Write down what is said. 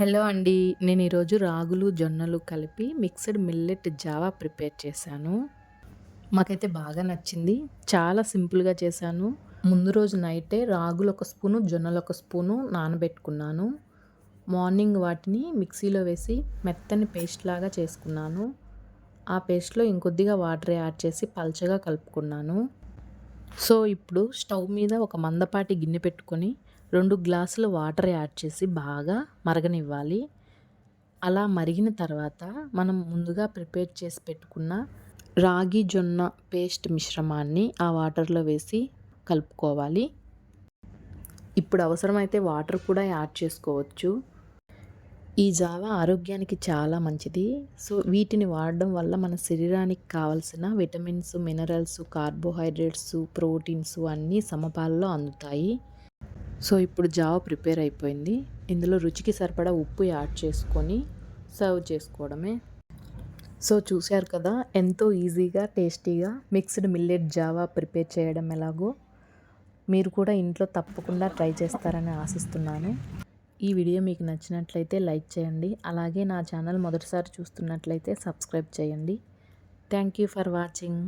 Hello అండి. నేను ఈరోజు రాగులు జొన్నలు కలిపి మిక్స్డ్ మిల్లెట్ జావా ప్రిపేర్ చేశాను. మాకైతే బాగా నచ్చింది. చాలా సింపుల్గా చేశాను. ముందు రోజు నైటే రాగులు ఒక స్పూను జొన్నలు ఒక స్పూను నానబెట్టుకున్నాను. మార్నింగ్ వాటిని మిక్సీలో వేసి మెత్తని పేస్ట్ లాగా చేసుకున్నాను. ఆ పేస్ట్లో ఇంకొద్దిగా వాటర్ యాడ్ చేసి పల్చగా కలుపుకున్నాను. సో ఇప్పుడు స్టవ్ మీద ఒక మందపాటి గిన్నె పెట్టుకొని రెండు గ్లాసులు వాటర్ యాడ్ చేసి బాగా మరగనివ్వాలి. అలా మరిగిన తర్వాత మనం ముందుగా ప్రిపేర్ చేసి పెట్టుకున్న రాగి జొన్న పేస్ట్ మిశ్రమాన్ని ఆ వాటర్లో వేసి కలుపుకోవాలి. ఇప్పుడు అవసరమైతే వాటర్ కూడా యాడ్ చేసుకోవచ్చు. ఈ జావా ఆరోగ్యానికి చాలా మంచిది. సో వీటిని వాడడం వల్ల మన శరీరానికి కావలసిన విటమిన్స్ మినరల్స్ కార్బోహైడ్రేట్స్ ప్రోటీన్స్ అన్నీ సమపాలలో అందుతాయి. సో ఇప్పుడు జావ ప్రిపేర్ అయిపోయింది. ఇందులో రుచికి సరిపడా ఉప్పు యాడ్ చేసుకొని సర్వ్ చేసుకోవడమే. సో చూశారు కదా ఎంతో ఈజీగా టేస్టీగా మిక్స్డ్ మిల్లెట్ జావా ప్రిపేర్ చేయడం ఎలాగో. మీరు కూడా ఇంట్లో తప్పకుండా ట్రై చేస్తారని ఆశిస్తున్నాను. ఈ వీడియో మీకు నచ్చినట్లయితే లైక్ చేయండి. అలాగే నా ఛానల్ మొదటిసారి చూస్తున్నట్లయితే సబ్స్క్రైబ్ చేయండి. Thank you for watching.